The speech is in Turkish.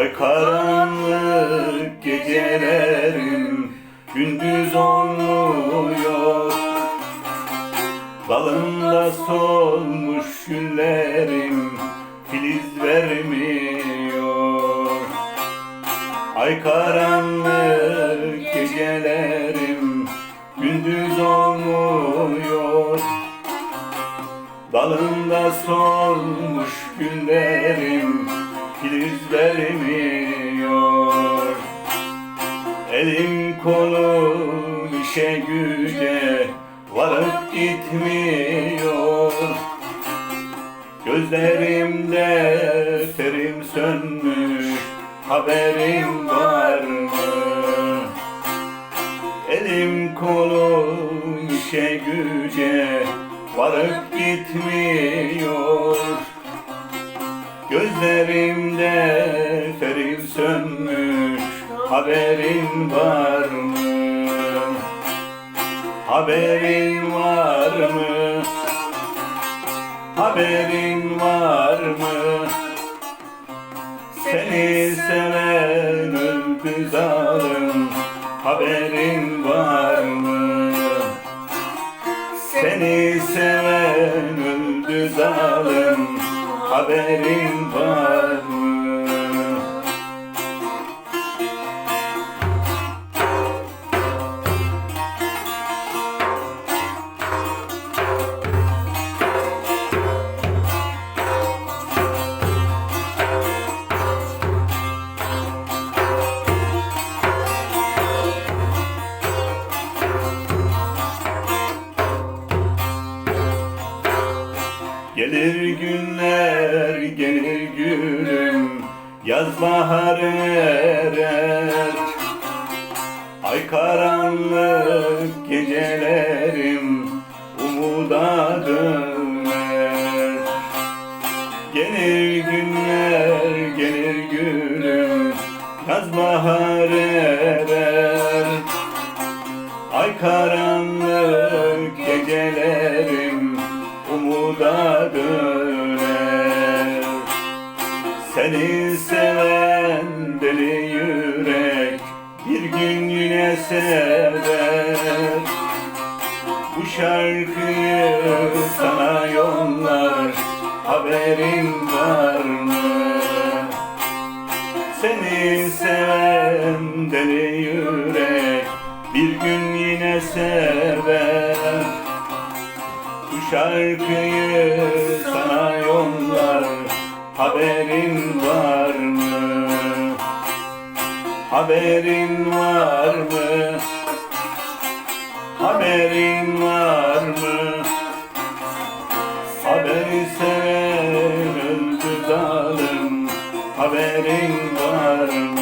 Ay karanlık gecelerim gündüz olmuyor. Dalında solmuş günlerim filiz vermiyor. Ay karanlık gecelerim gündüz olmuyor. Dalında solmuş günlerim filiz vermiyor Elim kolum işe güce varıp gitmiyor. Gözlerimde terim sönmüş haberim var mı? Elim kolum işe güce varıp gitmiyor Gözlerimde ferim sönmüş haberin var mı? Haberin var mı? Haberin var mı? Seni seven öldü zalim Haberin var mı? Seni seven öldü zalim Haberin var Gelir günler gelir gülüm Yaz baharı erer Ay karanlık gecelerim Umuda döner Gelir günler gelir gülüm Yaz baharı erer Ay karanlık Seni seven deli yürek bir gün yine sever Bu şarkıyı sana yollar haberin var mı? Seni seven deli yürek bir gün yine sever Bu şarkıyı sana yollar haberin Haberin var mı? Haberin var mı? Haberi seven öldü zalim Haberin var mı?